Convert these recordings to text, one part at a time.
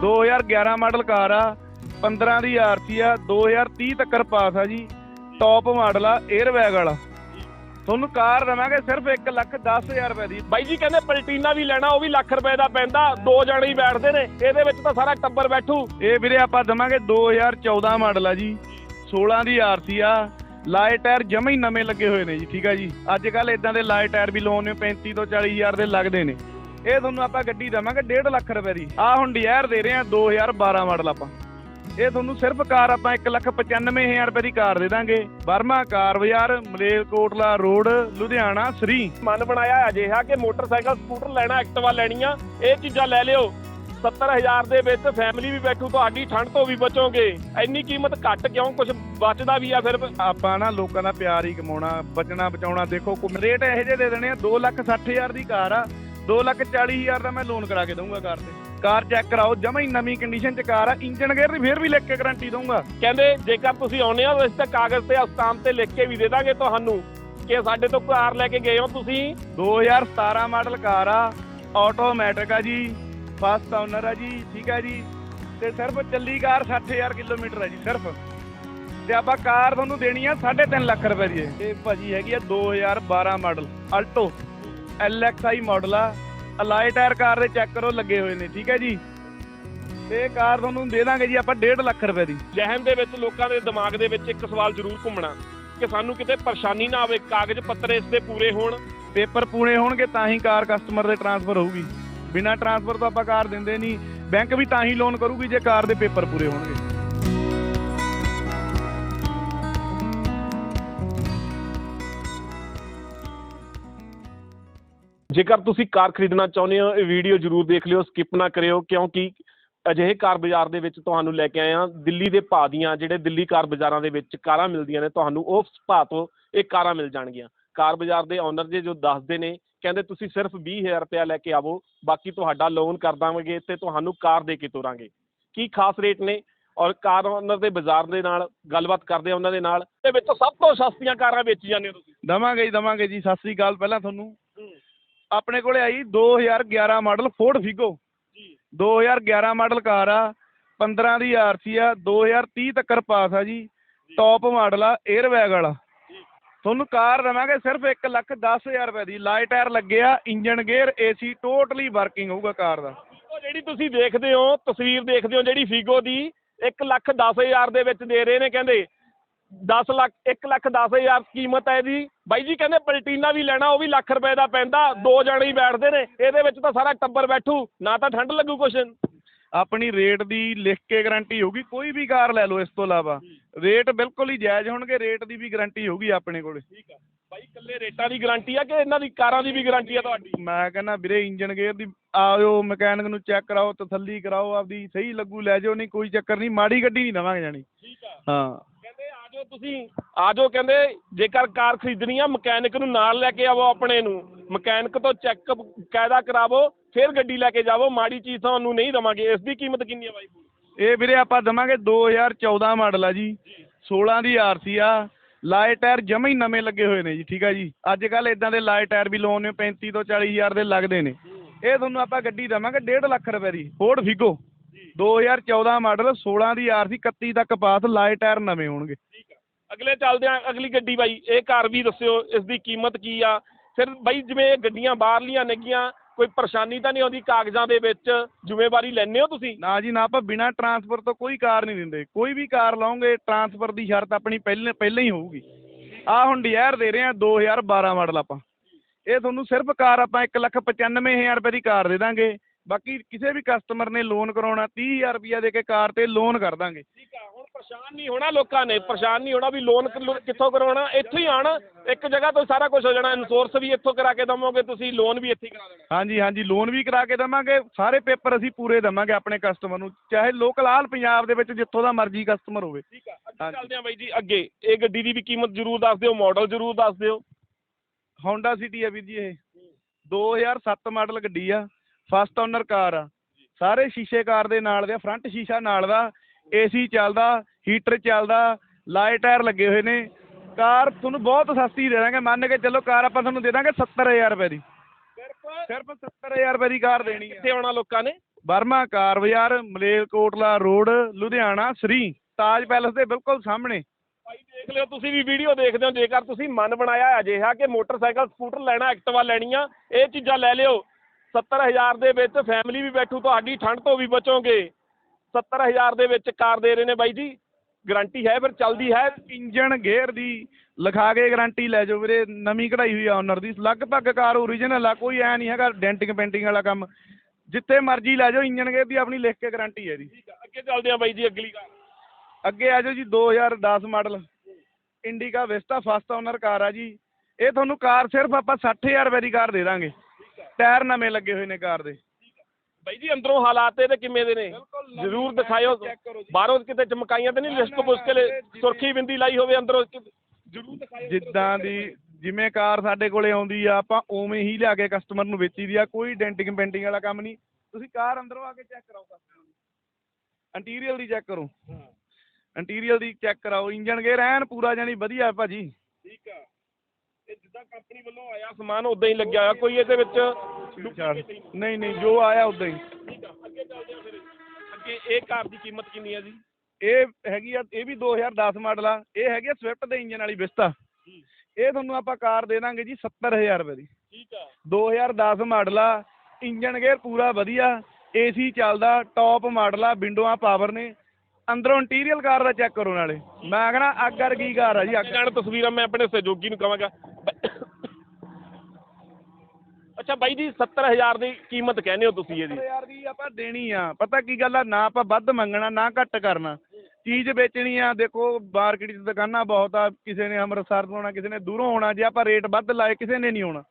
2011 model ਕਾਰ ਆ 15 ਦੀ ਆਰਸੀ ਆ 2030 ਤੱਕ ਪਾਸ ਆ ਜੀ ਟੌਪ ਮਾਡਲ ਆ 에ਅਰ ਬੈਗ ਵਾਲਾ। ਤੁਹਾਨੂੰ ਕਾਰ ਦੇਵਾਂਗੇ ਸਿਰਫ 1 ਲੱਖ 10000 ਰੁਪਏ ਦੀ। ਬਾਈ ਜੀ ਕਹਿੰਦੇ ਪਲਟੀਨਾ ਵੀ ਲੈਣਾ ਉਹ ਵੀ ਲੱਖ ਰੁਪਏ ਦਾ ਪੈਂਦਾ ਦੋ ਜਣੇ ਹੀ ਬੈਠਦੇ ਨੇ ਇਹਦੇ ਵਿੱਚ ਤਾਂ ਸਾਰਾ ਟੱਬਰ ਬੈਠੂ। ਇਹ ਵੀਰੇ ਆਪਾਂ ਦਵਾਂਗੇ 2014 ਮਾਡਲ ਆ ਜੀ 16 ਦੀ ਆਰਸੀ ਆ ਲਾਏ ਟਾਇਰ ਜਮਾ ਹੀ ਨਵੇਂ ਲੱਗੇ ਹੋਏ ਨੇ ਜੀ ਠੀਕ ਆ ਜੀ। ਅੱਜ ਕੱਲ ਇਦਾਂ ਦੇ ਲਾਏ ਟਾਇਰ ਵੀ ਲੋਨ ਨੇ 35 ਤੋਂ 40000 ਦੇ ਲੱਗਦੇ ਨੇ। ਇਹ ਤੁਹਾਨੂੰ ਆਪਾਂ ਗੱਡੀ ਦੇਵਾਂਗੇ 1.5 ਲੱਖ ਰੁਪਏ ਦੀ। ਆ ਹੁਣ ਡਿਜ਼ਾਇਰ ਦੇ ਰਹੇ ਆ 2012 ਮਾਡਲ ਆਪਾਂ। ਇਹ ਤੁਹਾਨੂੰ ਸਿਰਫ ਕਾਰ ਆਪਾਂ 1 ਲੱਖ 95000 ਰੁਪਏ ਦੀ ਕਾਰ ਦੇ ਦਾਂਗੇ। ਬਰਮਾ ਕਾਰ ਬਾਜ਼ਾਰ ਮਲੇਰਕੋਟਲਾ ਰੋਡ ਲੁਧਿਆਣਾ ਸ੍ਰੀ। ਮਨ ਬਣਾਇਆ ਅਜਿਹਾ ਕਿ ਮੋਟਰਸਾਈਕਲ ਸਕੂਟਰ ਲੈਣਾ ਐਕਟਿਵਾ ਲੈਣੀਆਂ ਇਹ ਚੀਜ਼ਾਂ ਲੈ ਲਿਓ। 70000 ਦੇ ਵਿੱਚ ਫੈਮਿਲੀ ਵੀ ਬੈਠੂ ਤੁਹਾਡੀ ਠੰਡ ਤੋਂ ਵੀ ਬਚੋਗੇ। ਇੰਨੀ ਕੀਮਤ ਘੱਟ ਕਿਉਂ? ਕੁਝ ਬਚਦਾ ਵੀ ਆ ਫਿਰ। ਆਪਾਂ ਨਾ ਲੋਕਾਂ ਦਾ ਪਿਆਰ ਹੀ ਕਮਾਉਣਾ ਬਚਣਾ ਬਚਾਉਣਾ। ਦੇਖੋ ਰੇਟ ਇਹੋ ਜਿਹੇ ਦੇ ਦੇਣੇ ਆ 2 ਲੱਖ 60000 ਦੀ ਕਾਰ ਆ। 2 ਲੱਖ 40000 ਦਾ ਮੈਂ ਲੋਨ ਕਰਾ ਕੇ ਦਊਂਗਾ ਕਾਰ ਤੇ। ਕਾਰ ਚੈੱਕ ਕਰਾਓ ਜਮਾ ਹੀ ਨਵੀਂ ਕੰਡੀਸ਼ਨ ਚ ਕਾਰ ਆ ਇੰਜਨ ਗੇਅਰ ਦੀ ਫੇਰ ਵੀ ਲਿਖ ਕੇ ਗਾਰੰਟੀ ਦਊਂਗਾ। ਕਹਿੰਦੇ ਜੇਕਰ ਤੁਸੀਂ ਆਉਨੇ ਹੋ ਤਾਂ ਇਸ ਤੇ ਕਾਗਜ਼ ਤੇ ਅਸਤਾਮ ਤੇ ਲਿਖ ਕੇ ਵੀ ਦੇ ਦਾਂਗੇ ਤੁਹਾਨੂੰ ਕਿ ਸਾਡੇ ਤੋਂ ਕਾਰ ਲੈ ਕੇ ਗਏ ਹੋ ਤੁਸੀਂ। 2017 ਮਾਡਲ ਕਾਰ ਆ ਆਟੋਮੈਟਿਕ ਆ ਜੀ ਫਸਟ ਓਨਰ ਆ ਜੀ ਠੀਕ ਆ ਜੀ। ਤੇ ਸਿਰਫ ਚੱਲੀ ਕਾਰ 60000 ਕਿਲੋਮੀਟਰ ਆ ਜੀ ਸਿਰਫ। ਤੇ ਆਪਾਂ ਕਾਰ ਤੁਹਾਨੂੰ ਦੇਣੀ ਆ 3.5 ਲੱਖ ਰੁਪਏ ਦੀ ਇਹ। ਭਾਜੀ ਹੈਗੀ ਆ 2012 ਮਾਡਲ ਅਲਟੋ LXI ਮਾਡਲ ਆ। ਅਲਾਈ ਟਾਇਰ ਕਾਰ ਦੇ ਚੈੱਕ ਕਰੋ ਲੱਗੇ ਹੋਏ ਨੇ ਠੀਕ ਹੈ ਜੀ? ਤੇ ਇਹ ਕਾਰ ਤੁਹਾਨੂੰ ਦੇ ਦਾਂਗੇ ਜੀ ਆਪਾਂ 1.5 ਲੱਖ ਰੁਪਏ ਦੀ। ਜਹਿਨ ਦੇ ਵਿੱਚ ਲੋਕਾਂ ਦੇ ਦਿਮਾਗ ਦੇ ਵਿੱਚ ਇੱਕ ਸਵਾਲ ਜ਼ਰੂਰ ਘੁੰਮਣਾ ਕਿ ਸਾਨੂੰ ਕਿਤੇ ਪਰੇਸ਼ਾਨੀ ਨਾ ਆਵੇ ਕਾਗਜ਼ ਪੱਤਰ ਇਸ ਦੇ ਪੂਰੇ ਹੋਣ। ਪੇਪਰ ਪੂਰੇ ਹੋਣਗੇ ਤਾਂ ਹੀ ਕਾਰ ਕਸਟਮਰ ਦੇ ਟਰਾਂਸਫਰ ਹੋਊਗੀ। ਬਿਨਾਂ ਟਰਾਂਸਫਰ ਤੋਂ ਆਪਾਂ ਕਾਰ ਦਿੰਦੇ ਨਹੀਂ ਬੈਂਕ ਵੀ ਤਾਂ ਹੀ ਲੋਨ ਕਰੂਗੀ ਜੇ ਕਾਰ ਦੇ ਪੇਪਰ ਪੂਰੇ ਹੋਣਗੇ। ਜੇਕਰ ਤੁਸੀਂ ਕਾਰ ਖਰੀਦਣਾ ਚਾਹੁੰਦੇ ਹੋ, ਇਹ ਵੀਡੀਓ ਜ਼ਰੂਰ ਦੇਖ ਲਿਓ ਸਕਿਪ ਨਾ ਕਰਿਓ, ਕਿਉਂਕਿ ਅਜਿਹੇ ਕਾਰ ਬਾਜ਼ਾਰ ਦੇ ਵਿੱਚ ਤੁਹਾਨੂੰ ਲੈ ਕੇ ਆਏ ਹਾਂ। ਦਿੱਲੀ ਦੇ ਭਾਅ ਦੀਆਂ, ਜਿਹੜੇ ਦਿੱਲੀ ਕਾਰ ਬਾਜ਼ਾਰਾਂ ਦੇ ਵਿੱਚ ਕਾਰਾਂ ਮਿਲਦੀਆਂ ਨੇ, ਤੁਹਾਨੂੰ ਉਸ ਭਾਅ ਤੋਂ ਇਹ ਕਾਰਾਂ ਮਿਲ ਜਾਣਗੀਆਂ। ਕਾਰ ਬਾਜ਼ਾਰ ਦੇ ਓਨਰ ਜੇ ਜੋ ਦੱਸਦੇ ਨੇ, ਕਹਿੰਦੇ ਤੁਸੀਂ ਸਿਰਫ 20000 ਰੁਪਇਆ ਲੈ ਕੇ ਆਵੋ, ਬਾਕੀ ਤੁਹਾਡਾ ਲੋਨ ਕਰ ਦਾਂਗੇ ਤੇ ਤੁਹਾਨੂੰ ਕਾਰ ਦੇ ਕੇ ਤੋਰਾਂਗੇ। ਕੀ ਖਾਸ ਰੇਟ ਨੇ? ਔਰ ਕਾਰ ਓਨਰ ਦੇ ਬਾਜ਼ਾਰ ਦੇ ਨਾਲ ਗੱਲਬਾਤ ਕਰਦੇ ਆ ਉਹਨਾਂ ਦੇ ਨਾਲ। ਤੇ ਵਿੱਚੋਂ ਸਭ ਤੋਂ ਸਸਤੀਆਂ ਕਾਰਾਂ ਵੇਚੀ ਜਾਂਦੇ ਹੋ ਤੁਸੀਂ। ਦਵਾਂਗੇ ਜੀ ਦਵਾਂਗੇ ਜੀ, ਸਤਿ ਸ੍ਰੀ ਅਕਾਲ ਪਹਿਲਾਂ ਤੁਹਾਨੂੰ। ਆਪਣੇ ਕੋਲੇ ਆਈ 2011 ਮਾਡਲ ਫੋਰਡ ਫਿਗੋ ਜੀ। 2011 ਮਾਡਲ ਕਾਰ ਆ 15 ਦੀ ਆਰਸੀ ਆ 2030 ਤੱਕ ਪਾਸ ਆ ਜੀ ਟੌਪ ਮਾਡਲ ਆ 에ਅਰ ਬੈਗ ਵਾਲਾ ਤੁਹਾਨੂੰ ਕਾਰ ਦੇਵਾਂਗੇ ਸਿਰਫ 1 ਲੱਖ 10000 ਰੁਪਏ ਦੀ। ਲਾਈਟ ਟਾਇਰ ਲੱਗੇ ਆ engine gear AC totally working ਹੋਊਗਾ ਕਾਰ ਦਾ। ਜਿਹੜੀ ਤੁਸੀਂ ਦੇਖਦੇ ਹੋ ਤਸਵੀਰ ਦੇਖਦੇ ਹੋ ਜਿਹੜੀ ਫੀਗੋ ਦੀ 1 ਲੱਖ 10000 ਦੇ ਵਿੱਚ ਦੇ ਰਹੇ ਨੇ ਕਹਿੰਦੇ 10 ਲੱਖ 1 ਲੱਖ 10000 ਕੀਮਤ ਹੈ ਇਹਦੀ। ਬਾਈ ਜੀ ਕਹਿੰਦੇ ਪਲਟੀਨਾ ਵੀ ਲੈਣਾ ਉਹ ਵੀ ਲੱਖ ਰੁਪਏ ਦਾ ਪੈਂਦਾ। ਦੋ ਜਣੇ ਹੀ ਬੈਠਦੇ ਨੇ ਇਹਦੇ ਵਿੱਚ ਤਾਂ ਸਾਰਾ ਟੱਬਰ ਬੈਠੂ ਨਾ ਤਾਂ ਠੰਡ ਲੱਗੂ ਕੁਛ। ਆਪਣੀ ਰੇਟ ਦੀ ਲਿਖ ਕੇ ਗਾਰੰਟੀ ਹੋਊਗੀ ਕੋਈ ਵੀ ਕਾਰ ਲੈ ਲਓ ਇਸ ਤੋਂ ਇਲਾਵਾ। ਰੇਟ ਬਿਲਕੁਲ ਹੀ ਜਾਇਜ਼ ਹੋਣਗੇ ਰੇਟ ਦੀ ਵੀ ਗਾਰੰਟੀ ਹੋਊਗੀ ਆਪਣੇ ਕੋਲੇ। ਠੀਕ ਆ। ਬਾਈ ਇਕੱਲੇ ਰੇਟਾਂ ਦੀ ਗਾਰੰਟੀ ਆ ਕਿ ਇਹਨਾਂ ਦੀ ਕਾਰਾਂ ਦੀ ਵੀ ਗਾਰੰਟੀ ਆ ਤੁਹਾਡੀ? ਮੈਂ ਕਹਿੰਦਾ ਵੀਰੇ ਇੰਜਨ ਗੇਅਰ ਦੀ ਆਇਓ ਮਕੈਨਿਕ ਨੂੰ ਚੈੱਕ ਕਰਾਓ ਤਸੱਲੀ ਕਰਾਓ ਆਪਦੀ ਸਹੀ ਲੱਗੂ ਲੈ ਜਾਓ ਨਹੀਂ ਕੋਈ ਚੱਕਰ ਨਹੀਂ ਮਾੜੀ ਗੱਡੀ ਨਹੀਂ ਦਵਾਂਗੇ ਜਾਣੀ। ਠੀਕ ਆ। ਹਾਂ। ਆਜੋ ਤੁਸੀਂ ਆਜੋ ਕਹਿੰਦੇ ਜੇਕਰ ਕਾਰ ਖਰੀਦਣੀ ਆ ਮਕੈਨਿਕ ਨੂੰ ਨਾਲ ਲੈ ਕੇ ਆਵੋ ਆਪਣੇ ਨੂੰ। ਮਕੈਨਿਕ ਤੋਂ ਚੈੱਕਅਪ ਕਾਇਦਾ ਕਰਾਵੋ ਫਿਰ ਗੱਡੀ ਲੈ ਕੇ ਜਾਵੋ ਮਾੜੀ ਚੀਜ਼ ਤੁਹਾਨੂੰ ਨਹੀਂ ਦਵਾਂਗੇ। ਇਸ ਦੀ ਕੀਮਤ ਕਿੰਨੀ ਆ ਬਾਈ ਇਹ ਵੀਰੇ ਆਪਾਂ ਦਵਾਂਗੇ 2014 ਮਾਡਲ ਆ ਜੀ। 16 ਦੀ ਆਰਸੀ ਆ। ਲਾਏ ਟਾਇਰ ਜਮਾ ਹੀ ਨਵੇਂ ਲੱਗੇ ਹੋਏ ਨੇ ਜੀ ਠੀਕ ਆ ਜੀ। ਅੱਜ ਕੱਲ ਇਦਾਂ ਦੇ ਲਾਏ ਟਾਇਰ ਵੀ ਲੋਨ ਨੇ 35 ਤੋਂ 40000 ਦੇ ਲੱਗਦੇ ਨੇ। ਇਹ ਤੁਹਾਨੂੰ ਆਪਾਂ ਗੱਡੀ ਦੇਵਾਂਗੇ 1.5 ਲੱਖ ਰੁਪਏ ਦੀ ਫੋਰਡ ਫਿਗੋ। 2014 ਮਾਡਲ 16 ਦੀ ਆਰਸੀ 31 ਤੱਕ ਪਾਸ ਲਾਏ ਟਾਇਰ ਨਵੇਂ ਹੋਣਗੇ। ਆ ਅਗਲੇ ਚੱਲਦੇ ਆ ਅਗਲੀ ਗੱਡੀ ਬਾਈ ਇਹ ਕਾਰ ਵੀ ਦੱਸਿਓ ਇਸ ਦੀ ਕੀਮਤ ਕੀ ਆ? ਫਿਰ ਬਾਈ ਜਿਵੇਂ ਇਹ ਗੱਡੀਆਂ ਬਾਹਰਲੀਆਂ ਨੇਗੀਆਂ ਕੋਈ ਪਰੇਸ਼ਾਨੀ ਤਾਂ ਨਹੀਂ ਆਉਂਦੀ ਕਾਗਜ਼ਾਂ ਦੇ ਵਿੱਚ? ਜ਼ਿੰਮੇਵਾਰੀ ਲੈਂਦੇ ਹੋ ਤੁਸੀਂ? ਨਾ ਜੀ ਨਾ ਆਪਾਂ ਬਿਨਾ ਟਰਾਂਸਫਰ ਤੋਂ ਕੋਈ ਕਾਰ ਨਹੀਂ ਦਿੰਦੇ। ਕੋਈ ਵੀ ਕਾਰ ਲਾਉਂਗੇ ਟਰਾਂਸਫਰ ਦੀ ਸ਼ਰਤ ਆਪਣੀ ਪਹਿਲੇ ਪਹਿਲਾਂ ਹੀ ਹੋਊਗੀ। ਆ ਹੁਣ ਡਿਜ਼ਾਇਰ ਦੇ ਰਹੇ ਆ 2012 ਮਾਡਲ ਆਪਾਂ। ਇਹ ਤੁਹਾਨੂੰ ਸਿਰਫ ਕਾਰ ਆਪਾਂ 1 ਲੱਖ 95000 ਰੁਪਏ ਦੀ ਕਾਰ ਦੇ ਦਾਂਗੇ। ਬਾਕੀ ਕਿਸੇ ਵੀ ਕਸਟਮਰ ਨੇ ਲੋਨ ਕਰਾਉਣਾ 30000 ਰੁਪਇਆ ਦੇ ਕੇ ਕਾਰ ਤੇ ਲੋਨ ਕਰ ਦਾਂਗੇ। ਠੀਕ ਆ ਹੁਣ ਪਰੇਸ਼ਾਨ ਨਹੀਂ ਹੋਣਾ ਲੋਕਾਂ ਨੇ ਪਰੇਸ਼ਾਨ ਨਹੀਂ ਹੋਣਾ ਵੀ ਲੋਨ ਕਿੱਥੋਂ ਕਰਵਾਉਣਾ? ਇੱਥੋਂ ਹੀ ਆਣਾ ਇੱਕ ਜਗ੍ਹਾ ਤੋਂ ਸਾਰਾ ਕੁਝ ਹੋ ਜਾਣਾ ਇਨਸ਼ੋਰੈਂਸ ਵੀ ਇੱਥੋਂ ਕਰਾ ਕੇ ਦਵੋਗੇ ਤੁਸੀਂ ਲੋਨ ਵੀ ਇੱਥੇ ਹੀ ਕਰਾ ਦੇਣਾ। ਹਾਂਜੀ ਹਾਂਜੀ ਲੋਨ ਵੀ ਕਰਾ ਕੇ ਦੇਵਾਂਗੇ ਸਾਰੇ ਪੇਪਰ ਅਸੀਂ ਪੂਰੇ ਦੇਵਾਂਗੇ ਆਪਣੇ ਕਸਟਮਰ ਨੂੰ ਚਾਹੇ ਲੋਕਲ ਆਲ ਪੰਜਾਬ ਦੇ ਵਿੱਚ ਜਿੱਥੋਂ ਦਾ ਮਰਜ਼ੀ ਕਸਟਮਰ ਹੋਵੇ। ਠੀਕ ਆ ਅੱਗੇ। ਚੱਲਦੇ ਆ ਬਾਈ ਜੀ ਅੱਗੇ ਇਹ ਗੱਡੀ ਦੀ ਵੀ ਕੀਮਤ ਜ਼ਰੂਰ ਦੱਸ ਦਿਓ ਮਾਡਲ ਜ਼ਰੂਰ ਦੱਸ ਦਿਓ। ਹੋਂਡਾ ਸਿਟੀ ਆ ਵੀਰ ਜੀ ਇਹ। 2007 ਮਾਡਲ ਗੱਡੀ ਆ ਫਸਟ ਓਨਰ ਕਾਰ ਆ। ਸਾਰੇ ਸ਼ੀਸ਼ੇ ਕਾਰ ਦੇ ਨਾਲ ਦੇ ਫਰੰਟ ਸ਼ੀਸ਼ਾ ਨਾਲ ਦਾ ਏਸੀ ਚੱਲਦਾ ਹੀਟਰ ਚੱਲਦਾ ਲਾਈਟ ਟਾਇਰ ਲੱਗੇ ਹੋਏ ਨੇ। ਕਾਰ ਤੁਹਾਨੂੰ ਬਹੁਤ ਸਸਤੀ ਦੇ ਦਾਂਗੇ ਮੰਨ ਕੇ ਚੱਲੋ ਕਾਰ ਆਪਾਂ ਤੁਹਾਨੂੰ ਦੇ ਦਾਂਗੇ 70000 ਰੁਪਏ ਦੀ। ਸਿਰਫ ਸਿਰਫ 70000 ਰੁਪਏ ਦੀ ਕਾਰ ਦੇਣੀ ਆ ਕਿੱਥੇ ਆਉਣਾ ਲੋਕਾਂ ਨੇ? Barma car Bazaar Malerkotla road Ludhiana Sri Taj palace ਦੇ ਬਿਲਕੁਲ ਸਾਹਮਣੇ। ਭਾਈ ਦੇਖ ਲਿਓ ਤੁਸੀਂ ਵੀ ਵੀਡੀਓ ਦੇਖਦੇ ਹੋ। ਜੇਕਰ ਤੁਸੀਂ ਮਨ ਬਣਾਇਆ ਅਜਿਹਾ ਕਿ ਮੋਟਰਸਾਈਕਲ ਸਕੂਟਰ ਲੈਣਾ ਐਕਟਿਵਾ ਲੈਣੀ ਆ ਇਹ ਚੀਜ਼ਾਂ ਲੈ ਲਿਓ। 70000 ਦੇ ਵਿੱਚ ਫੈਮਿਲੀ ਵੀ ਬੈਠੂ ਤੁਹਾਡੀ ਠੰਡ ਤੋਂ ਵੀ ਬਚੋਗੇ। 70000 ਦੇ ਵਿੱਚ ਕਾਰ ਦੇ ਰਹੇ ਨੇ ਬਾਈ ਜੀ। ਗਾਰੰਟੀ ਹੈ ਫਿਰ ਚੱਲਦੀ ਹੈ। ਇੰਜਨ ਗੇਅਰ ਦੀ ਲਿਖਾ ਕੇ ਗਾਰੰਟੀ ਲੈ ਜਾਓ ਵੀਰੇ ਨਵੀਂ ਕਢਾਈ ਹੋਈ ਆ ਓਨਰ ਦੀ। ਲਗਭਗ ਕਾਰ ਓਰੀਜਨਲ ਆ ਕੋਈ ਐ ਨਹੀਂ ਹੈਗਾ ਡੈਂਟਿੰਗ ਪੇਂਟਿੰਗ ਵਾਲਾ ਕੰਮ। ਜਿੱਥੇ ਮਰਜ਼ੀ ਲੈ ਜਾਓ ਇੰਜਨ ਗੇਅਰ ਦੀ ਆਪਣੀ ਲਿਖ ਕੇ ਗਾਰੰਟੀ ਹੈ ਜੀ ਠੀਕ ਆ ਅੱਗੇ ਚੱਲਦੇ ਆ ਬਾਈ ਜੀ ਅਗਲੀ ਕਾਰ। ਅੱਗੇ ਆ ਜਾਓ ਜੀ 2010 model. Indica Vista first owner car ਆ ਜੀ। ਇਹ ਤੁਹਾਨੂੰ ਕਾਰ ਸਿਰਫ ਆਪਾਂ 60000 ਰੁਪਏ ਦੀ ਕਾਰ ਦੇ ਦਾਂਗੇ। ਟਾਇਰ ਨਵੇਂ ਲੱਗੇ ਹੋਏ ਨੇ ਕਾਰ ਦੇ। ਬਾਈ ਜੀ ਅੰਦਰੋਂ ਹਾਲਾਤ ਇਹਦੇ ਕਿਵੇਂ ਦੇ ਨੇ? ਜ਼ਰੂਰ ਦਿਖਾਇਓ। ਬਾਹਰੋਂ ਕਿਤੇ ਚਮਕਾਈਆਂ ਤੇ ਨਹੀਂ ਲਿਸਟ ਪੁਸਕ ਕੇ ਸੁਰਖੀ ਬਿੰਦੀ ਲਾਈ ਹੋਵੇ ਅੰਦਰੋਂ। ਜ਼ਰੂਰ ਦਿਖਾਇਓ ਜਿੱਦਾਂ ਦੀ ਜਿਵੇਂ ਕਾਰ ਸਾਡੇ ਕੋਲੇ ਆਉਂਦੀ ਆ ਆਪਾਂ ਉਵੇਂ ਹੀ ਲਿਆ ਕੇ ਕਸਟਮਰ ਨੂੰ ਵੇਚੀ ਦੀ ਆ ਕੋਈ ਡੈਂਟਿੰਗ ਪੇਂਟਿੰਗ ਵਾਲਾ ਕੰਮ ਨਹੀਂ। ਤੁਸੀਂ ਕਾਰ ਅੰਦਰੋਂ ਆ ਕੇ ਚੈੱਕ ਕਰਾਓ ਕਸਟਮਰ ਨੂੰ। ਇੰਟੀਰੀਅਰ ਦੀ ਚੈੱਕ ਕਰੋ। ਇੰਟੀਰੀਅਰ ਦੀ ਚੈੱਕ ਕਰਾਓ ਇੰਜਨ ਗੇਅਰ ਐਨ ਪੂਰਾ ਜਾਨੀ ਵਧੀਆ ਭਾਜੀ। ਠੀਕ ਆ। ਇਹ ਜਿੱਦਾਂ ਕੰਪਨੀ ਵੱਲੋਂ ਆਇਆ ਸਮਾਨ ਉਦਾਂ ਹੀ ਲੱਗਿਆ ਹੋਇਆ। ਕੋਈ ਇਹਦੇ ਵਿੱਚ ਨਹੀਂ ਨਹੀਂ ਜੋ ਆਇਆ ਉਦਾਂ ਹੀ। ਠੀਕ ਆ ਅੱਗੇ ਚੱਲਦੇ ਆ ਫਿਰ। ਅੱਗੇ ਇਹ ਕਾਰ ਦੀ ਕੀਮਤ ਕਿੰਨੀ ਹੈ ਜੀ? ਇਹ ਹੈਗੀ ਆ ਇਹ ਵੀ 2010 ਮਾਡਲ ਆ। ਇਹ ਹੈਗੀ ਆ ਸਵਿਫਟ ਦੇ ਇੰਜਨ ਵਾਲੀ ਵਿਸਟਾ ਇਹ ਤੁਹਾਨੂੰ ਆਪਾਂ ਕਾਰ ਦੇ ਦਾਂਗੇ ਜੀ 70000 ਰੁਪਏ ਦੀ। ਠੀਕ ਆ। 2010 ਮਾਡਲ ਆ ਇੰਜਨ ਗੇਅਰ ਪੂਰਾ ਵਧੀਆ ਏਸੀ ਚੱਲਦਾ ਟੌਪ ਮਾਡਲ ਆ ਵਿੰਡੋਆਂ ਪਾਵਰ ਨੇ। ਅੰਦਰੋਂ ਇੰਟੀਰੀਅਰ ਕਾਰ ਦਾ ਚੈੱਕ ਕਰੋ ਨਾਲੇ। ਮੈਂ ਕਹਿੰਦਾ ਅੱਗ ਵਰਗੀ ਕਾਰ ਆ ਜੀ ਅੱਗ। ਜਾਣ ਤਸਵੀਰਾਂ ਮੈਂ ਆਪਣੇ ਸਹਿਯੋਗੀ ਨੂੰ ਕਹਾਂਗਾ। ਅੱਛਾ ਬਾਈ ਜੀ 70000 ਦੀ ਕੀਮਤ ਕਹਿੰਦੇ ਹੋ ਤੁਸੀਂ ਇਹਦੀ। ਯਾਰ ਦੀ ਆਪਾਂ ਦੇਣੀ ਆ। ਪਤਾ ਕੀ ਗੱਲ ਆ ਨਾ ਆਪਾਂ ਵੱਧ ਮੰਗਣਾ ਨਾ ਘੱਟ ਕਰਨਾ। ਚੀਜ਼ ਵੇਚਣੀ ਆ ਦੇਖੋ ਮਾਰਕੀਟ 'ਚ ਦੁਕਾਨਾਂ ਬਹੁਤ ਆ ਕਿਸੇ ਨੇ ਅੰਮ੍ਰਿਤਸਰ ਤੋਂ ਆਉਣਾ ਕਿਸੇ ਨੇ ਦੂਰੋਂ ਆਉਣਾ ਜੇ ਆਪਾਂ ਰੇਟ ਵੱਧ ਲਾਏ ਕਿਸੇ ਨੇ ਨਹੀਂ ਆਉਣਾ।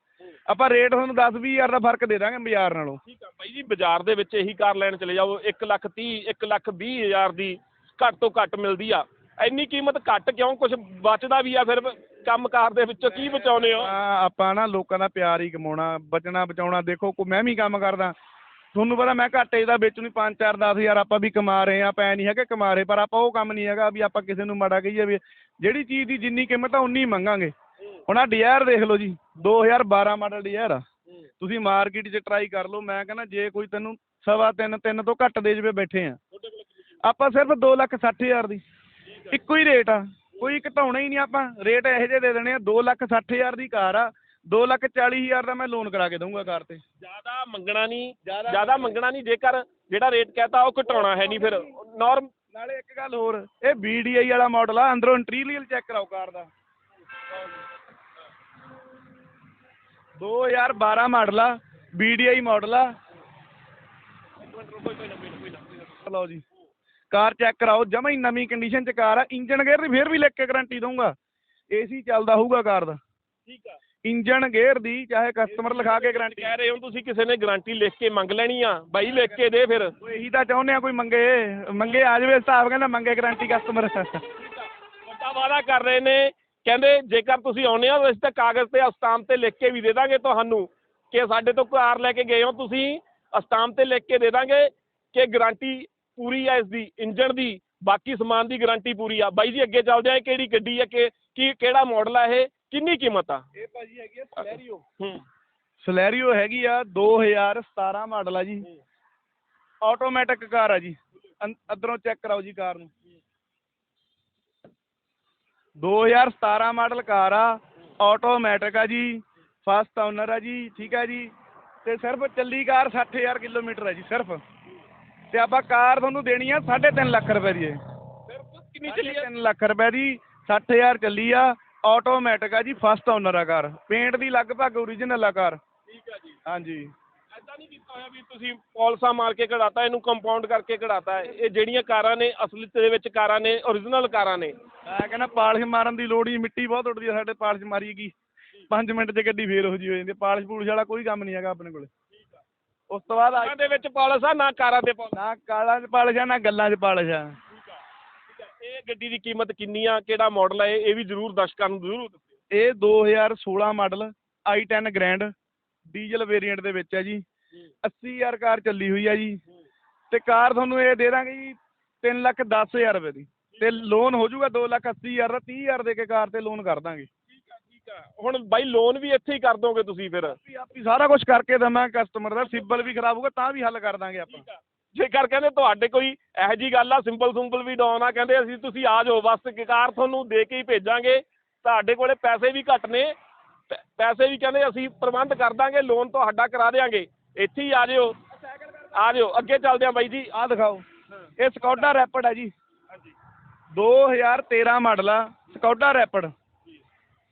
ਆਪਾਂ ਰੇਟ ਤੁਹਾਨੂੰ 10 20 ਹਜ਼ਾਰ ਦਾ ਫ਼ਰਕ ਦੇ ਦਾਂਗੇ ਬਾਜ਼ਾਰ ਨਾਲੋਂ। ਠੀਕ ਆ ਬਾਈ ਜੀ ਬਾਜ਼ਾਰ ਦੇ ਵਿੱਚ ਇਹੀ ਕਾਰ ਲੈਣ ਚਲੇ ਜਾਓ 1 ਲੱਖ 30 1 ਲੱਖ 20 ਹਜ਼ਾਰ ਦੀ ਘੱਟ ਤੋਂ ਘੱਟ ਮਿਲਦੀ ਆ। ਇੰਨੀ ਕੀਮਤ ਘੱਟ ਕਿਉਂ? ਕੁਝ ਬਚਦਾ ਵੀ ਆ ਫਿਰ ਕੰਮਕਾਰ ਦੇ ਵਿੱਚੋਂ ਕੀ ਬਚਾਉਨੇ ਹੋ? ਆ, ਆਪਾਂ ਨਾ ਲੋਕਾਂ ਦਾ ਪਿਆਰ ਹੀ ਕਮਾਉਣਾ, ਬਚਣਾ, ਬਚਾਉਣਾ। ਦੇਖੋ, ਕੋ ਮੈਂ ਵੀ ਕੰਮ ਕਰਦਾ। ਤੁਹਾਨੂੰ ਪਤਾ ਮੈਂ ਘਾਟੇ ਦਾ ਵਿੱਚ ਨੂੰ 5 4 10 ਹਜ਼ਾਰ ਆਪਾਂ ਵੀ ਕਮਾ ਰਹੇ ਆ ਪੈ ਨਹੀਂ ਹੈਗੇ ਕਮਾ ਰਹੇ, ਪਰ ਆਪਾਂ ਉਹ ਕੰਮ ਨਹੀਂ ਹੈਗਾ ਵੀ ਆਪਾਂ ਕਿਸੇ ਨੂੰ ਮਾੜਾ ਕਹੀਏ ਵੀ ਜਿਹੜੀ ਚੀਜ਼ ਦੀ ਜਿੰਨੀ ਕੀਮਤ ਆ, ਉਨੀ ਮੰਗਾਂਗੇ। ਹੁਣ ਆ ਡਿਜ਼ਾਇਰ ਦੇਖ ਲਓ ਜੀ 2012 ਮਾਡਲ ਡਿਜ਼ਾਇਰ ਆ। ਤੁਸੀਂ ਮਾਰਕੀਟ 'ਚ ਟਰਾਈ ਕਰ ਲਓ, ਮੈਂ ਕਹਿੰਦਾ ਜੇ ਕੋਈ ਤੈਨੂੰ ਸਵਾ ਤਿੰਨ ਤਿੰਨ ਤੋਂ ਘੱਟ ਦੇ ਜਵੇ ਬੈਠੇ ਆ। ਆਪਾਂ ਸਿਰਫ ਦੋ ਲੱਖ ਸੱਠ ਹਜ਼ਾਰ ਦੀ, ਇੱਕੋ ਹੀ ਰੇਟ ਆ। ਕੋਈ ਘਟਾਉਣਾ ਹੀ ਨਹੀਂ ਆਪਾਂ। ਰੇਟ ਇਹੋ ਜਿਹੇ ਦੇ ਦੇਣੇ ਆ 2 ਲੱਖ 60 ਹਜ਼ਾਰ ਦੀ ਕਾਰ ਆ 2 ਲੱਖ 40 ਹਜ਼ਾਰ ਦਾ ਮੈਂ ਲੋਨ ਕਰਾ ਕੇ ਦਊਂਗਾ ਕਾਰ ਤੇ। ਜ਼ਿਆਦਾ ਮੰਗਣਾ ਨਹੀਂ ਜ਼ਿਆਦਾ ਮੰਗਣਾ ਨਹੀਂ ਜੇਕਰ ਜਿਹੜਾ ਰੇਟ ਕਹਤਾ ਉਹ ਘਟਾਉਣਾ ਹੈ ਨਹੀਂ ਫਿਰ ਨਾਰਮ ਨਾਲੇ ਇੱਕ ਗੱਲ ਹੋਰ ਇਹ VDI ਵਾਲਾ ਮਾਡਲ ਆ ਅੰਦਰੋਂ ਇੰਟੀਰੀਅਰ ਚੈੱਕ ਕਰਾਓ ਕਾਰ ਦਾ। 2012 ਮਾਡਲ ਆ VDI ਮਾਡਲ ਆ। ਲਓ ਜੀ। ਕਾਰ ਚੈੱਕ ਕਰਾਓ ਜਮਾ ਹੀ ਨਵੀਂ ਕੰਡੀਸ਼ਨ ਚ ਕਾਰ ਆ ਇੰਜਨ ਗੇਅਰ ਦੀ ਫੇਰ ਵੀ ਲਿਖ ਕੇ ਗਾਰੰਟੀ ਦਊਂਗਾ। ਏਸੀ ਚੱਲਦਾ ਹੋਊਗਾ ਕਾਰ ਦਾ। ਠੀਕ ਆ। ਇੰਜਨ ਗੇਅਰ ਦੀ ਚਾਹੇ ਕਸਟਮਰ ਲਿਖਾ ਕੇ ਗਾਰੰਟੀ ਕਹਿ ਰਹੇ ਹੋ ਤੁਸੀਂ ਕਿਸੇ ਨੇ ਗਾਰੰਟੀ ਲਿਖ ਕੇ ਮੰਗ ਲੈਣੀ ਆ। ਬਾਈ ਲਿਖ ਕੇ ਦੇ ਫਿਰ। ਇਹੀ ਤਾਂ ਚਾਹੁੰਦੇ ਆ ਕੋਈ ਮੰਗੇ। ਮੰਗੇ ਆ ਜਾਵੇ ਹਿਸਾਬ ਕਹਿੰਦਾ ਮੰਗੇ ਗਾਰੰਟੀ ਕਸਟਮਰ ਵੱਡਾ ਵਾਅਦਾ ਕਰ ਰਹੇ ਨੇ। ਕਹਿੰਦੇ ਜੇਕਰ ਤੁਸੀਂ ਆਉਨੇ ਹੋ ਇਸ ਤੇ ਕਾਗਜ਼ ਤੇ ਅਸਤਾਮ ਤੇ ਲਿਖ ਕੇ ਵੀ ਦੇ ਦਾਂਗੇ ਤੁਹਾਨੂੰ ਕਿ ਸਾਡੇ ਤੋਂ ਕਾਰ ਲੈ ਕੇ ਗਏ ਹੋ ਤੁਸੀਂ। ਅਸਤਾਮ ਤੇ ਲਿਖ ਕੇ ਦੇ ਦਾਂਗੇ ਕਿ ਗਾਰੰਟੀ ਪੂਰੀ ਹੈ ਇਸ ਦੀ ਇੰਜਨ ਦੀ ਬਾਕੀ ਸਮਾਨ ਦੀ ਗਾਰੰਟੀ ਪੂਰੀ ਆ। ਬਾਈ ਜੀ ਅੱਗੇ ਚੱਲਦੇ ਆ ਇਹ ਕਿਹੜੀ ਗੱਡੀ ਹੈ ਕਿ ਕੀ ਕਿਹੜਾ ਮਾਡਲ ਆ ਇਹ ਕਿੰਨੀ ਕੀਮਤ ਆ? ਇਹ ਭਾਜੀ ਹੈਗੀ ਆ ਸਲੈਰੀਓ ਹੂੰ। ਸਲੈਰੀਓ ਹੈਗੀ ਆ 2017 ਮਾਡਲ ਆ ਜੀ। ਆਟੋਮੈਟਿਕ ਕਾਰ ਆ ਜੀ। ਅੰਦਰੋਂ ਚੈੱਕ ਕਰਾਓ ਜੀ ਕਾਰ ਨੂੰ। 2017 ਮਾਡਲ ਕਾਰ ਆ ਆਟੋਮੈਟਿਕ ਆ ਜੀ ਫਸਟ ਓਨਰ ਆ ਜੀ ਠੀਕ ਹੈ ਜੀ। ਤੇ ਸਿਰਫ ਚੱਲੀ ਕਾਰ 60000 ਕਿਲੋਮੀਟਰ ਹੈ ਜੀ ਸਿਰਫ। ਤੇ ਆਪਾਂ ਕਾਰ ਤੁਹਾਨੂੰ ਦੇਣੀ ਆ 3.5 ਲੱਖ ਰੁਪਏ ਦੀ ਇਹ। ਕਿੰਨੀ ਚੱਲੀ ਆ? 3 ਲੱਖ ਰੁਪਏ ਦੀ 60000 ਚੱਲੀ ਆ ਆਟੋਮੈਟਿਕ ਆ ਜੀ ਫਸਟ ਓਨਰ ਆ ਕਾਰ। ਪੇਂਟ ਦੀ ਲਗਭਗ ਓਰੀਜਨਲ ਆ ਕਾਰ। ਠੀਕ ਆ ਜੀ। ਹਾਂਜੀ। ਐਦਾਂ ਨਹੀਂ ਕੀਤਾ ਹੋਇਆ ਵੀ ਤੁਸੀਂ ਪੌਲਸਾ ਮਾਰ ਕੇ ਕਢਾਤਾ ਇਹਨੂੰ ਕੰਪਾਊਂਡ ਕਰਕੇ ਕਢਾਤਾ। ਇਹ ਜਿਹੜੀਆਂ ਕਾਰਾਂ ਨੇ ਅਸਲੀ ਦੇ ਵਿੱਚ ਕਾਰਾਂ ਨੇ ਓਰੀਜਨਲ ਕਾਰਾਂ ਨੇ। ਮੈਂ ਕਹਿੰਦਾ ਪਾਲਿਸ਼ ਮਾਰਨ ਦੀ ਲੋੜ ਹੀ ਮਿੱਟੀ ਬਹੁਤ ਉੱਡਦੀ ਆ ਸਾਡੇ ਪਾਲਿਸ਼ ਮਾਰੀਗੀ 5 ਮਿੰਟ 'ਚ ਗੱਡੀ ਫੇਰ ਹੋ ਜੀ ਹੋ ਜਾਂਦੀ। ਪਾਲਿਸ਼ ਪੂਲਿਸ਼ ਵਾਲਾ ਕੋਈ ਕੰਮ ਨਹੀਂ ਹੈਗਾ ਆਪਣੇ ਕੋਲੇ। ਉਸ ਤੋਂ ਬਾਅਦ ਆ- ਕਾਰਾਂ ਦੇ ਵਿੱਚ ਪੌਲਸ ਆ ਨਾ ਕਾਰਾਂ ਦੇ ਪੌਲਸ। ਨਾ ਕਾਲਾਂ 'ਚ ਪਾਲਿਸ਼ ਆ ਨਾ ਗੱਲਾਂ 'ਚ ਪਾਲਿਸ਼ ਆ। ਇਹ ਗੱਡੀ ਦੀ ਕੀਮਤ ਕਿੰਨੀ ਆ? ਕਿਹੜਾ ਮਾਡਲ ਹੈ ਇਹ? ਇਹ ਵੀ ਜ਼ਰੂਰ ਦਰਸ਼ਕਾਂ ਨੂੰ ਜ਼ਰੂਰ ਦੱਸਿਓ। ਇਹ 2016 model i10 grand diesel variant ਦੇ ਵਿੱਚ ਹੈ। ਜੀ 80000 ਕਾਰ ਚੱਲੀ ਹੋਈ ਹੈ ਜੀ। ਤੇ ਕਾਰ ਤੁਹਾਨੂੰ ਇਹ ਦੇ ਦਾਂਗੇ ਜੀ 3 ਲੱਖ 10000 ਰੁਪਏ ਦੀ। ਤੇ ਲੋਨ ਹੋ ਜਾਊਗਾ 2 ਲੱਖ 80000 ਦਾ 30000 ਦੇ ਕੇ ਕਾਰ ਤੇ ਲੋਨ ਕਰ ਦਾਂਗੇ। ਆ ਆ ਹੁਣ ਬਾਈ ਲੋਨ ਵੀ ਇੱਥੇ ਹੀ ਕਰ ਦੋਗੇ ਤੁਸੀਂ ਫਿਰ। ਆਪੀ ਆਪੀ ਸਾਰਾ ਕੁਝ ਕਰਕੇ ਦਵਾਂ ਕਸਟਮਰ ਦਾ। ਸਿਬਲ ਵੀ ਖਰਾਬ ਹੋਊਗਾ ਤਾਂ ਵੀ ਹੱਲ ਕਰ ਦਾਂਗੇ ਆਪਾਂ। ਆ। ਜੇਕਰ ਕਹਿੰਦੇ ਤੁਹਾਡੇ ਕੋਈ ਇਹੋ ਜੀ ਗੱਲ ਆ ਸਿੰਪਲ ਸਿੰਪਲ ਵੀ ਡਾਉਨ ਆ ਕਹਿੰਦੇ ਅਸੀਂ ਤੁਸੀਂ ਆ ਜਾਓ ਬਸ ਕਾਰ ਤੁਹਾਨੂੰ ਦੇ ਕੇ ਹੀ ਭੇਜਾਂਗੇ। ਤੁਹਾਡੇ ਕੋਲੇ ਪੈਸੇ ਵੀ ਘੱਟ ਨੇ। ਪੈਸੇ ਵੀ ਕਹਿੰਦੇ ਅਸੀਂ ਪ੍ਰਬੰਧ ਕਰ ਦਾਂਗੇ ਲੋਨ ਤੁਹਾਡਾ ਕਰਾ ਦੇਾਂਗੇ ਇੱਥੇ ਹੀ ਆ ਜਿਓ ਆ ਜਿਓ ਅੱਗੇ ਚੱਲਦੇ ਆ ਬਾਈ ਜੀ। ਆਹ ਦਿਖਾਓ। ਇਹ ਸਕੌਡਾ ਰੈਪਿਡ ਹੈ ਜੀ। 2013 ਮਾਡਲ ਆ। ਸਕੌਡਾ ਰੈਪਿਡ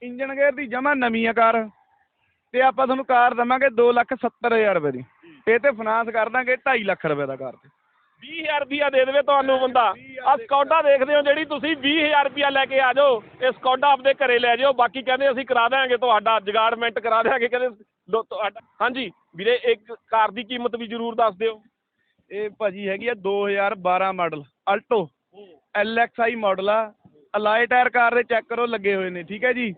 ਇੰਜਨ ਗੇਅਰ ਦੀ ਜਮਾ ਨਵੀਂ ਆ ਕਾਰ ਤੇ ਆਪਾਂ ਤੁਹਾਨੂੰ ਕਾਰ ਦਵਾਂਗੇ 270000 ਰੁਪਏ ਦੀ। ਇਹ ਤੇ ਫਾਈਨਾਂਸ ਕਰ ਦਾਂਗੇ 2.5 ਲੱਖ ਰੁਪਏ ਦਾ ਕਾਰ ਤੇ। 20000 ਰੁਪਿਆ ਦੇ ਦੇਵੇ ਤੁਹਾਨੂੰ ਬੰਦਾ। ਆ ਸਕੌਡਾ ਦੇਖਦੇ ਹੋ ਜਿਹੜੀ ਤੁਸੀਂ 20000 ਰੁਪਿਆ ਲੈ ਕੇ ਆ ਜਾਓ ਇਹ ਸਕੌਡਾ ਆਪਦੇ ਘਰੇ ਲੈ ਜਾਓ ਬਾਕੀ ਕਹਿੰਦੇ ਅਸੀਂ ਕਰਾ ਦਿਆਂਗੇ ਤੁਹਾਡਾ ਜਗਾੜਮੈਂਟ ਕਰਾ ਦਿਆਂਗੇ ਕਹਿੰਦੇ ਤੁਹਾਡਾ ਹਾਂਜੀ ਵੀਰੇ ਇੱਕ ਕਾਰ ਦੀ ਕੀਮਤ ਵੀ ਜ਼ਰੂਰ ਦੱਸ ਦਿਓ। ਇਹ ਭਾਜੀ ਹੈਗੀ ਆ 2012 ਮਾਡਲ ਅਲਟੋ LXI ਮਾਡਲ ਆ ਅਲਾਈ ਟਾਇਰ ਕਾਰ ਦੇ ਚੈੱਕ ਕਰੋ ਲੱਗੇ ਹੋਏ ਨੇ ਠੀਕ ਹੈ ਜੀ?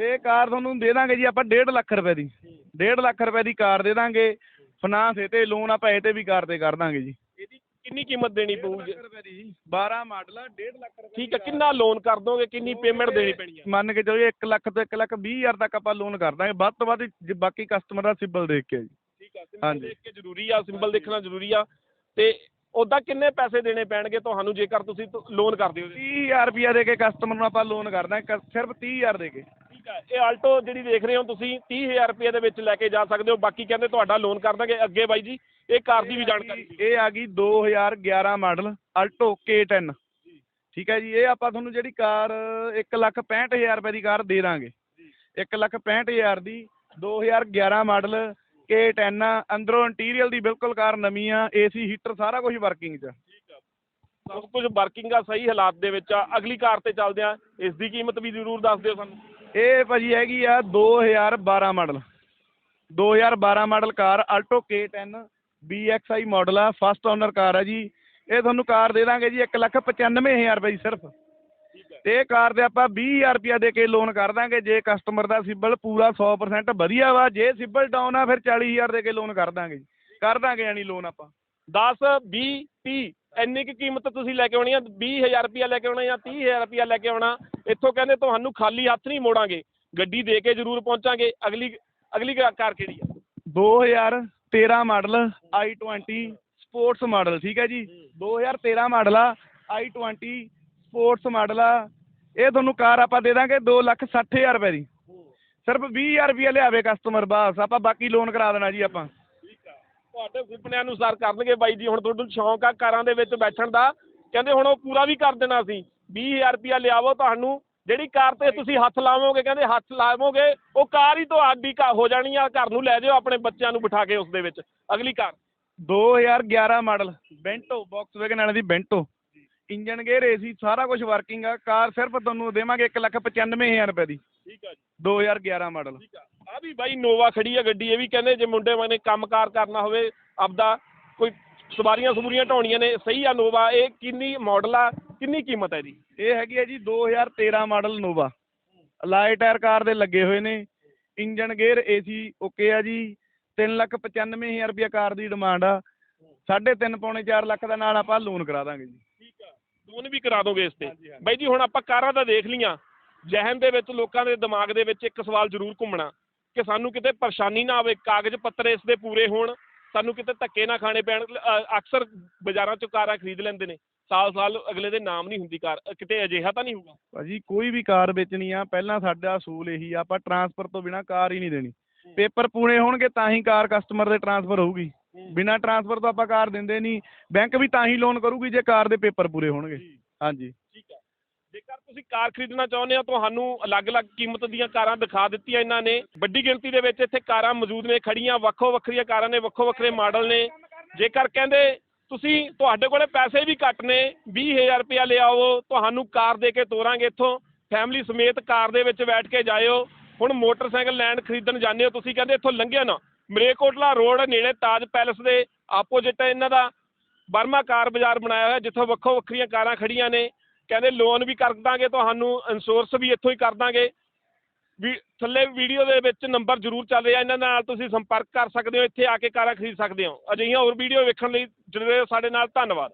ਇਹ ਕਾਰ ਤੁਹਾਨੂੰ ਦੇ ਦਾਂਗੇ ਜੀ ਆਪਾਂ 1.5 ਲੱਖ ਰੁਪਏ ਦੀ। 1.5 ਲੱਖ ਰੁਪਏ ਦੀ ਕਾਰ ਦੇ ਦਾਂਗੇ। ਫਾਈਨਾਂਸ ਇਹ ਤੇ ਲੋਨ ਆਪਾਂ ਇਹ ਤੇ ਵੀ ਕਾਰ ਤੇ ਕਰ ਦਾਂਗੇ ਜੀ। ਇਹਦੀ ਕਿੰਨੀ ਕੀਮਤ ਦੇਣੀ ਦੀ ਜੀ। 12 ਮਾਡਲ ਆ 1.5 ਲੱਖ ਰੁਪਏ ਠੀਕ ਹੈ ਕਿੰਨਾ ਲੋਨ ਕਰ ਦੋਗੇ? ਕਿੰਨੀ ਪੇਮੈਂਟ ਦੇਣੀ ਪੈਣੀ ਹੈ ਮੰਨ ਕੇ ਚਲੋ 1 ਲੱਖ ਤੋਂ 1 ਲੱਖ 20 ਹਜ਼ਾਰ ਤੱਕ ਆਪਾਂ ਲੋਨ ਕਰ ਦਾਂਗੇ। ਵੱਧ ਤੋਂ ਵੱਧ ਬਾਕੀ ਕਸਟਮਰ ਦਾ ਸਿਬਲ ਦੇਖ ਕੇ ਜੀ। ਠੀਕ ਹੈ ਸਿੰਬਲ। ਦੇਖ ਕੇ ਜ਼ਰੂਰੀ ਆ ਸਿੰਬਲ ਦੇਖਣਾ ਜ਼ਰੂਰੀ ਆ। ਤੇ ਉਹਦਾ ਕਿੰਨੇ ਪੈਸੇ ਦੇਣੇ ਪੈਣਗੇ? ਤੁਹਾਨੂੰ ਜੇਕਰ ਤੁਸੀਂ ਲੋਨ ਕਰਦੇ ਹੋ 30000 ਰੁਪਿਆ ਦੇ ਕੇ ਕਸਟਮਰ ਨੂੰ ਆਪਾਂ ਲੋਨ ਕਰ ਦਾਂਗੇ। ਕ- ਸਿਰਫ 30000 ਦੇ ਕੇ। ਇਹ ਆਲਟੋ ਜਿਹੜੀ ਦੇਖ ਰਹੇ ਹੋ ਤੁਸੀਂ 30000 ਰੁਪਏ ਦੇ ਵਿੱਚ ਲੈ ਕੇ ਜਾ ਸਕਦੇ ਹੋ। ਬਾਕੀ ਕਹਿੰਦੇ ਤੁਹਾਡਾ ਲੋਨ ਕਰ ਦਾਂਗੇ ਅੱਗੇ ਬਾਈ ਜੀ। ਇਹ ਕਾਰ ਦੀ ਵੀ ਜਾਣਕਾਰੀ ਦਿਓ। ਇਹ ਆ ਗਈ 2011 ਮਾਡਲ ਅਲਟੋ K10 ਠੀਕ ਹੈ ਜੀ ਇਹ ਆਪਾਂ ਤੁਹਾਨੂੰ ਜਿਹੜੀ ਕਾਰ 165000 ਰੁਪਏ ਦੀ ਕਾਰ ਦੇ ਦਾਂਗੇ। 165000 ਦੀ 2011 ਮਾਡਲ K10 ਆ। ਅੰਦਰੋਂ ਇੰਟੀਰੀਅਰ ਦੀ ਬਿਲਕੁਲ ਕਾਰ ਨਵੀਂ ਆ ਏਸੀ ਹੀਟਰ ਸਾਰਾ ਕੁਝ ਵਰਕਿੰਗ 'ਚ ਸਭ ਕੁਝ ਵਰਕਿੰਗ ਆ ਸਹੀ ਹਾਲਾਤ ਦੇ ਵਿੱਚ ਆ। ਅਗਲੀ ਕਾਰ ਤੇ ਚੱਲਦੇ ਆ। ਇਸ ਦੀ ਕੀਮਤ ਵੀ ਜ਼ਰੂਰ ਦੱਸ ਦਿਓ ਸਾਨੂੰ। ਇਹ ਭਾਜੀ ਹੈਗੀ ਆ 2012 model. 2012 model car Alto K10 BXI model ਆ ਫਸਟ ਓਨਰ ਕਾਰ ਆ ਜੀ। ਇਹ ਤੁਹਾਨੂੰ ਕਾਰ ਦੇ ਦਾਂਗੇ ਜੀ 195000 ਰੁਪਏ ਦੀ ਸਿਰਫ। ਤੇ ਇਹ ਕਾਰ ਦੇ ਆਪਾਂ 20000 ਰੁਪਿਆ ਦੇ ਕੇ ਲੋਨ ਕਰ ਦਾਂਗੇ। ਜੇ ਕਸਟਮਰ ਦਾ ਸਿਬਲ ਪੂਰਾ 100% ਵਧੀਆ ਵਾ, ਜੇ ਸਿਬਲ ਡਾਊਨ ਆ, ਫਿਰ 40000 ਦੇ ਕੇ ਲੋਨ ਕਰ ਦਾਂਗੇ ਜੀ। ਕਰ ਦਾਂਗੇ ਯਾਨੀ ਲੋਨ ਆਪਾਂ। 10 20 30 ਇੰਨੀ ਕੁ ਕੀਮਤ ਤੁਸੀਂ ਲੈ ਕੇ ਆਉਣੀ ਆ 20000 ਰੁਪਇਆ ਲੈ ਕੇ ਆਉਣਾ ਜਾਂ 30000 ਰੁਪਇਆ ਲੈ ਕੇ ਆਉਣਾ, ਇੱਥੋਂ ਕਹਿੰਦੇ ਤੁਹਾਨੂੰ ਖਾਲੀ ਹੱਥ ਨਹੀਂ ਮੋੜਾਂਗੇ, ਗੱਡੀ ਦੇ ਕੇ ਜ਼ਰੂਰ ਪਹੁੰਚਾਂਗੇ, ਅਗਲੀ ਅਗਲੀ ਕਾਰ ਕਿਹੜੀ ਆ? 2013 ਮਾਡਲ i20 ਸਪੋਰਟਸ ਮਾਡਲ, ਠੀਕ ਹੈ ਜੀ? 2013 ਮਾਡਲ ਆ i20 ਸਪੋਰਟਸ ਮਾਡਲ ਆ। ਇਹ ਤੁਹਾਨੂੰ ਕਾਰ ਆਪਾਂ ਦੇ ਦਾਂਗੇ 260000 ਰੁਪਏ ਦੀ। ਸਿਰਫ 20000 ਰੁਪਏ ਲਿਆਵੇ ਕਸਟਮਰ ਬਸ, ਆਪਾਂ ਬਾਕੀ ਲੋਨ ਕਰਾ ਦੇਣਾ ਜੀ ਆਪਾਂ। ਤੁਹਾਡੇ ਸੁਪਨਿਆਂ ਅਨੁਸਾਰ ਕਰਨਗੇ ਬਾਈ ਜੀ। ਹੁਣ ਤੁਹਾਨੂੰ ਸ਼ੌਂਕ ਆ ਕਾਰਾਂ ਦੇ ਵਿੱਚ ਬੈਠਣ ਦਾ। ਕਹਿੰਦੇ ਹੁਣ ਉਹ ਪੂਰਾ ਵੀ ਕਰ ਦੇਣਾ ਸੀ। 20000 ਰੁਪਇਆ ਲਿਆਵੋ ਤੁਹਾਨੂੰ। ਜਿਹੜੀ ਕਾਰ ਤੇ ਤੁਸੀਂ ਹੱਥ ਲਾਵੋਗੇ ਕਹਿੰਦੇ ਹੱਥ ਲਾਵੋਗੇ ਉਹ ਕਾਰ ਹੀ ਤੁਹਾਡੀ ਘਰ ਹੋ ਜਾਣੀ ਆ। ਘਰ ਨੂੰ ਲੈ ਜਾਓ ਆਪਣੇ ਬੱਚਿਆਂ ਨੂੰ ਬਿਠਾ ਕੇ ਉਸ ਦੇ ਵਿੱਚ। ਅਗਲੀ ਕਾਰ। 2011 ਮਾਡਲ। ਬੈਂਟੋ ਵੈਗਨ ਵਾਲੇ ਦੀ ਬੈਂਟੋ। ਇੰਜਨ ਗੇਅਰ ਏਸੀ ਸਾਰਾ ਕੁਝ ਵਰਕਿੰਗ ਆ। ਕਾਰ ਸਿਰਫ ਤੁਹਾਨੂੰ ਦੇਵਾਂਗੇ 195000 ਰੁਪਏ ਦੀ। ਠੀਕ ਆ ਜੀ। 2011 ਮਾਡਲ। ਠੀਕ ਆ। ਆ ਵੀ ਬਾਈ ਨੋਵਾ ਖੜੀ ਆ ਗੱਡੀ ਇਹ ਵੀ ਕਹਿੰਦੇ ਜੇ ਮੁੰਡੇ ਮਾਨੇ ਕੰਮਕਾਰ ਕਰਨਾ ਹੋਵੇ ਆਪਦਾ ਕੋਈ ਸਵਾਰੀਆਂ ਸਬੂਰੀਆਂ ਢਾਉਣੀਆਂ ਨੇ ਸਹੀ ਆ ਨੋਵਾ ਇਹ ਕਿੰਨੀ ਮਾਡਲ ਆ ਕਿੰਨੀ ਕੀਮਤ ਹੈ ਜੀ ਇਹ ਹੈਗੀ ਹੈ ਜੀ 2013 model Nova. Alloy tyre car ਦੇ ਲੱਗੇ ਹੋਏ ਨੇ ਇੰਜਨ ਗੇਅਰ ਏਸੀ ਓਕੇ ਆ ਜੀ 395000 ਰੁਪਏ ਕਾਰ ਦੀ ਡਿਮਾਂਡ ਆ। 3.5 ਪੌਣੇ 4 ਲੱਖ ਦਾ ਨਾਲ ਆਪਾਂ ਲੋਨ ਕਰਾ ਦਾਂਗੇ ਜੀ। ਠੀਕ ਆ ਲੋਨ ਵੀ ਕਰਾ ਦੋਗੇ ਇਸ ਤੇ। ਬਾਈ ਜੀ ਹੁਣ ਆਪਾਂ ਕਾਰਾਂ ਤਾਂ ਦੇਖ ਲੀਆਂ ਜਹਿਨ ਦੇ ਵਿੱਚ ਲੋਕਾਂ ਦੇ ਦਿਮਾਗ ਦੇ ਵਿੱਚ ਇੱਕ ਸਵਾਲ ਜ਼ਰੂਰ ਘੁੰਮਣਾ। ਕਿ ਸਾਨੂੰ ਕਿਤੇ ਪਰੇਸ਼ਾਨੀ ਨਾ ਆਵੇ ਕਾਗਜ਼ ਪੱਤਰ ਇਸ ਦੇ ਪੂਰੇ ਹੋਣ ਸਾਨੂੰ ਕਿਤੇ ਧੱਕੇ ਨਾ ਖਾਣੇ ਪੈਣ ਅਕਸਰ ਬਾਜ਼ਾਰਾਂ ਚੋਂ ਕਾਰਾਂ ਖਰੀਦ ਲੈਂਦੇ ਨੇ ਸਾਲ ਸਾਲ ਅਗਲੇ ਦੇ ਨਾਮ ਨਹੀਂ ਹੁੰਦੀ ਕਾਰ ਕਿਤੇ ਅਜਿਹਾ ਤਾਂ ਨਹੀਂ ਹੋਊਗਾ? ਭਾਜੀ ਕੋਈ ਵੀ ਕਾਰ ਵੇਚਣੀ ਆ ਪਹਿਲਾਂ ਸਾਡਾ ਅਸੂਲ ਇਹੀ ਆ ਆਪਾਂ ਟਰਾਂਸਫਰ ਤੋਂ ਬਿਨਾ ਕਾਰ ਹੀ ਨਹੀਂ ਦੇਣੀ। ਪੇਪਰ ਪੂਰੇ ਹੋਣਗੇ ਤਾਂ ਹੀ ਕਾਰ ਕਸਟਮਰ ਦੇ ਟਰਾਂਸਫਰ ਹੋਊਗੀ। ਬਿਨਾ ਟਰਾਂਸਫਰ ਤੋਂ ਆਪਾਂ ਕਾਰ ਦਿੰਦੇ ਨਹੀਂ ਬੈਂਕ ਵੀ ਤਾਂ ਹੀ ਲੋਨ ਕਰੂਗੀ ਜੇ ਕਾਰ ਦੇ ਪੇਪਰ ਪੂਰੇ ਹੋਣਗੇ। ਹਾਂਜੀ। ਤੁਸੀਂ ਕਾਰ ਖਰੀਦਣਾ ਚਾਹੁੰਦੇ ਹੋ, ਤੁਹਾਨੂੰ ਅਲੱਗ-ਅਲੱਗ ਕੀਮਤ ਦੀਆਂ ਕਾਰਾਂ ਦਿਖਾ ਦਿੱਤੀਆਂ ਇਹਨਾਂ ਨੇ। ਵੱਡੀ ਗਿਣਤੀ ਦੇ ਵਿੱਚ ਇੱਥੇ ਕਾਰਾਂ ਮੌਜੂਦ ਨੇ ਖੜੀਆਂ ਵੱਖੋ ਵੱਖਰੀਆਂ ਕਾਰਾਂ ਨੇ ਵੱਖੋ ਵੱਖਰੇ ਮਾਡਲ ਨੇ। ਜੇਕਰ ਕਹਿੰਦੇ ਤੁਸੀਂ ਤੁਹਾਡੇ ਕੋਲੇ ਪੈਸੇ ਵੀ ਘੱਟ ਨੇ 20000 ਰੁਪਇਆ ਲਿਆਓ, ਤੁਹਾਨੂੰ ਕਾਰ ਦੇ ਕੇ ਤੋਰਾਂਗੇ ਇੱਥੋਂ। ਫੈਮਿਲੀ ਸਮੇਤ ਕਾਰ ਦੇ ਵਿੱਚ ਬੈਠ ਕੇ ਜਾਇਓ। ਹੁਣ ਮੋਟਰਸਾਈਕਲ ਲੈਂਡ ਖਰੀਦਣ ਜਾਂਦੇ ਹੋ, ਤੁਸੀਂ ਕਹਿੰਦੇ ਇੱਥੋਂ ਲੰਘਿਆ ਨਾ। ਮਰੇਕੋਟਲਾ ਰੋਡ, ਨੇੜੇ ਤਾਜ ਪੈਲਸ ਦੇ ਆਪੋਜ਼ਿਟ ਇਹਨਾਂ ਦਾ। ਬਰਮਾ ਕਾਰ ਬਾਜ਼ਾਰ ਬਣਾਇਆ ਹੋਇਆ, ਜਿੱਥੋਂ ਵੱਖੋ ਵੱਖਰੀਆਂ ਕਾਰਾਂ ਖੜੀਆਂ ਨੇ। ਕਹਿੰਦੇ ਲੋਨ ਵੀ ਕਰ ਦਾਂਗੇ, ਤੁਹਾਨੂੰ ਇੰਸ਼ੋਰੈਂਸ ਵੀ ਇੱਥੋਂ ਹੀ ਕਰ ਦਾਂਗੇ। ਵੀ ਥੱਲੇ ਵੀਡੀਓ ਦੇ ਵਿੱਚ ਨੰਬਰ ਜ਼ਰੂਰ ਚੱਲ ਰਿਹਾ, ਇਹਨਾਂ ਨਾਲ ਤੁਸੀਂ ਸੰਪਰਕ ਕਰ ਸਕਦੇ ਹੋ, ਇੱਥੇ ਆ ਕੇ ਕਾਰਾਂ ਖਰੀਦ ਸਕਦੇ ਹੋ। ਅਜਿਹੀਆਂ ਹੋਰ ਵੀਡੀਓ ਵੇਖਣ ਲਈ ਜੁੜੇ ਰਹੋ ਸਾਡੇ ਨਾਲ, ਧੰਨਵਾਦ।